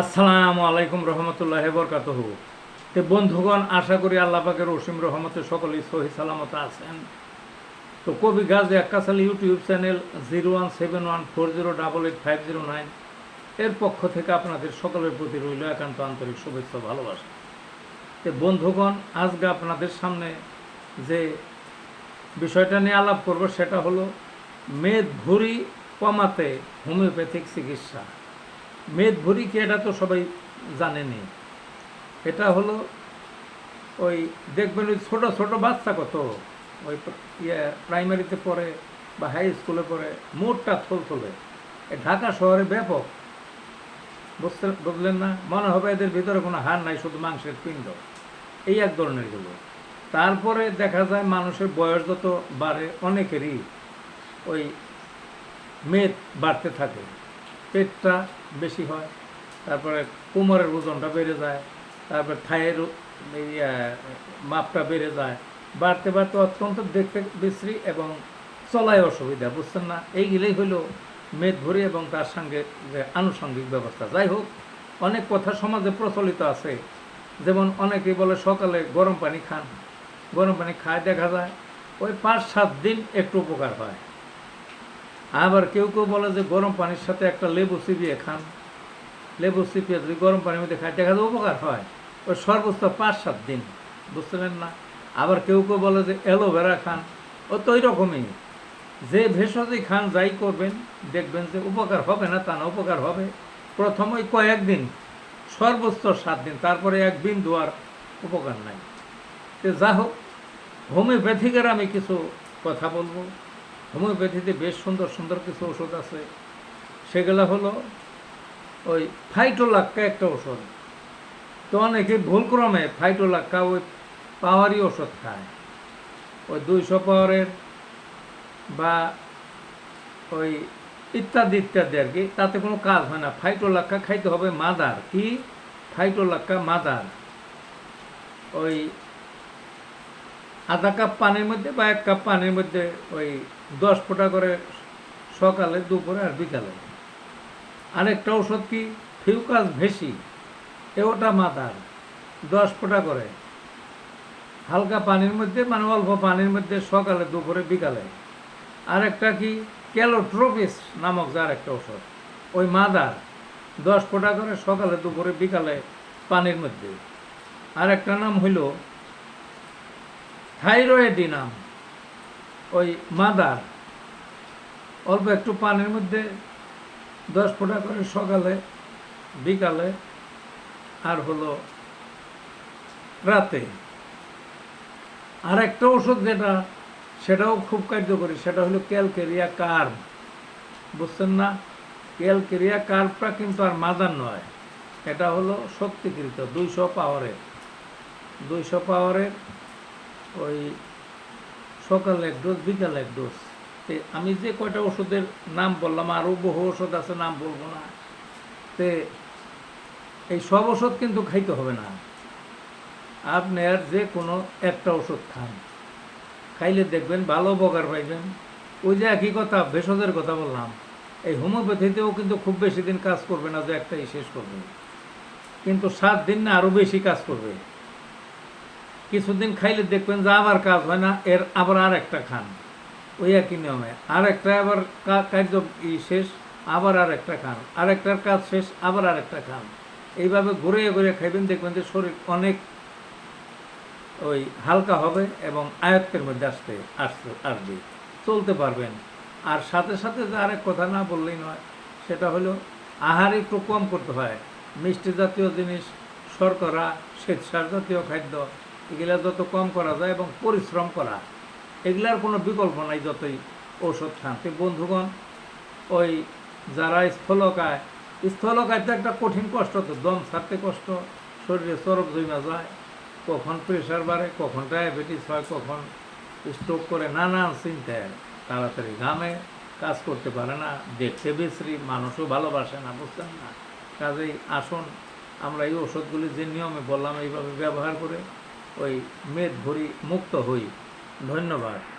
আসসালামু আলাইকুম রহমতুল্লাহ বরকাত তে বন্ধুগণ, আশা করি আল্লাহ পাকের অসীম রহমতে সকলেই সহি সালামত আছেন। তো কবি Gazi আক্কাসাল YouTube channel zero one seven one four zero double eight five zero nine এর পক্ষ থেকে আপনাদের সকলের প্রতি রইল একান্ত আন্তরিক শুভেচ্ছা ভালোবাসা। তো বন্ধুগণ, আজকে আপনাদের সামনে যে বিষয়টা নিয়ে আলাপ করব সেটা হলো, মেদ ভুঁড়ি কমাতে হোমিওপ্যাথিক চিকিৎসা। মেদ ভুঁড়ি কি এটা তো সবাই জানেনি? এটা হলো ওই দেখবেন ওই ছোটো ছোটো বাচ্চা কত? ওই ইয়ে প্রাইমারিতে পড়ে বা হাই স্কুলে পড়ে মোটটা থল থলে এ ঢাকা শহরে ব্যাপক। বুঝতে বুঝলেন না? মনে হবে এদের ভিতরে কোনো হার নাই, শুধু মাংসের পিণ্ড। এই এক ধরনেরগুলো তারপরে দেখা যায় মানুষের বয়স যত বাড়ে, অনেকেরই ওই মেদ বাড়তে থাকে। পেটটা বেশি হয়, তারপরে কোমরের ওজনটা বেড়ে যায়, তারপরে থায়ের মাপটা বেড়ে যায়। বাড়তে বাড়তে অত্যন্ত দেখতে বিশ্রী এবং চলায় অসুবিধা, বুঝছেন না? এইগুলোই হলো মেদ ভরি এবং তার সঙ্গে যে আনুষঙ্গিক ব্যবস্থা। যাই হোক, অনেক কথা সমাজে প্রচলিত আছে। যেমন অনেকেই বলে সকালে গরম পানি খান। গরম পানি খায় দেখা যায়, ওই পাঁচ সাত দিন একটু উপকার হয়। আবার কেউ কেউ বলে যে গরম পানির সাথে একটা লেবু চিবিয়ে খান। লেবু চিপিয়ে যদি গরম পানির মধ্যে খায়, দেখা যায় উপকার হয়। ওই সর্বোচ্চ পাঁচ সাত দিন বুঝলেন না? আবার কেউ কেউ বলে যে অ্যালোভেরা খান, ও তো রকমই। যে ভেষজই খান, যাই করবেন, দেখবেন যে উপকার হবে না, তা না, উপকার হবে। প্রথম ওই কয়েকদিন, সর্বোচ্চ সাত দিন, তারপরে এক বিন্দু আর উপকার নাই। যা হোক, হোমিওপ্যাথিকের আমি কিছু কথা বলব। হোমিওপ্যাথিতে বেশ সুন্দর সুন্দর কিছু ওষুধ আছে। সেগুলো হলো ওই ফাইটোলাক্কা একটা ওষুধ। তো অনেকে ভুলক্রমে ফাইটোলাক্কা ওই পাওয়ারই ওষুধ খায়। ওই দুইশো পাওয়ারের বা ওই ইত্যাদি ইত্যাদি আর কি। তাতে কোনো কাজ হয় না। ফাইটোলাক্কা খাইতে হবে মাদার। কি? Phytolacca mother. ওই আধা কাপ পানির মধ্যে বা এক কাপ পানির মধ্যে ওই দশ ফোঁটা করে সকালে, দুপুরে আর বিকালে। আরেকটা ওষুধ কি? ফিউকাস ভেসি। এ ওটা মাথার দশ ফোঁটা করে। হালকা পানির মধ্যে মানে অল্প পানির মধ্যে সকালে, দুপুরে, বিকালে। আরেকটা কি? ক্যালোট্রোপিস নামক যার একটা ওষুধ ওই মাদার দশ ফোঁটা করে সকালে, দুপুরে, বিকালে পানির মধ্যে। আরেকটা নাম হইল থাইরয়েডিনাম। ওই মাদার অল্প একটু পানির মধ্যে দশ ফোঁটা করে সকালে, বিকালে, আর হলো রাতে। আর একটা ওষুধ যেটা, সেটাও খুব কার্যকরী, সেটা হলো ক্যালকেরিয়া কার্ভ বুঝছেন না? ক্যালকেরিয়া কার্ভটা কিন্তু আর মাদার নয়, এটা হলো শক্তিকৃত, দুইশো পাওয়ারের দুইশো পাওয়ারের ওই সকালে এক ডোজ বিকাল এক ডোজ তে আমি যে কয়টা ওষুধের নাম বললাম আরও বহু ওষুধ আছে, নাম বলব না। তে এই সব ওষুধ কিন্তু খাইতে হবে না। আপনি আর যে কোনো একটা ওষুধ খান। খাইলে দেখবেন ভালো উপকার পাইবেন। ওই যে একই কথা, ভেষজের কথা বললাম। এই হোমিওপ্যাথিতেও কিন্তু খুব বেশি দিন কাজ করবে না, যে একটাই শেষ করবে। কিন্তু সাত দিন না আরও বেশি কাজ করবে। কিছুদিন খাইলে দেখবেন যে আবার কাজ হয় না, এর আবার আর একটা খান। ওই একই নিয়মে। আর একটা আবার কার্য শেষ, আবার আর একটা খান। আর একটার কাজ শেষ, আবার আর একটা খান। এইভাবে ঘুরে ঘুরে খাইবেন, দেখবেন যে শরীর অনেক ওই হালকা হবে এবং আয়ত্তের মধ্যে আসতে আসতে, আসবে। চলতে পারবেন। আর সাথে সাথে যে আরেক কথা না বললেই নয়, সেটা হলো আহার একটু কম করতে হয়। মিষ্টি জাতীয় জিনিস, শর্করা, শ্বেতসার জাতীয় খাদ্য এগুলা যত কম করা যায় এবং পরিশ্রম করা, এগুলার কোনো বিকল্প নাই যতই ঔষধ খান। বন্ধুগণ, ওই যারা স্থলকায় স্থলকায় তো একটা কঠিন কষ্ট তো, দম ছাড়তে কষ্ট, শরীরে চরক জমা যায়, কখন প্রেশার বাড়ে, কখন ডায়াবেটিস হয়, কখন স্ট্রোক করে, নানান চিন্তায় তাড়াতাড়ি ঘামে, কাজ করতে পারে না, দেখতে বিশ্রী, মানুষও ভালোবাসে না বুঝতেন না? কাজেই আসুন, আমরা এই ওষুধগুলি যে নিয়মে বললাম, এইভাবে ব্যবহার করে ওই মেদ ভরি মুক্ত হই। ধন্যবাদ।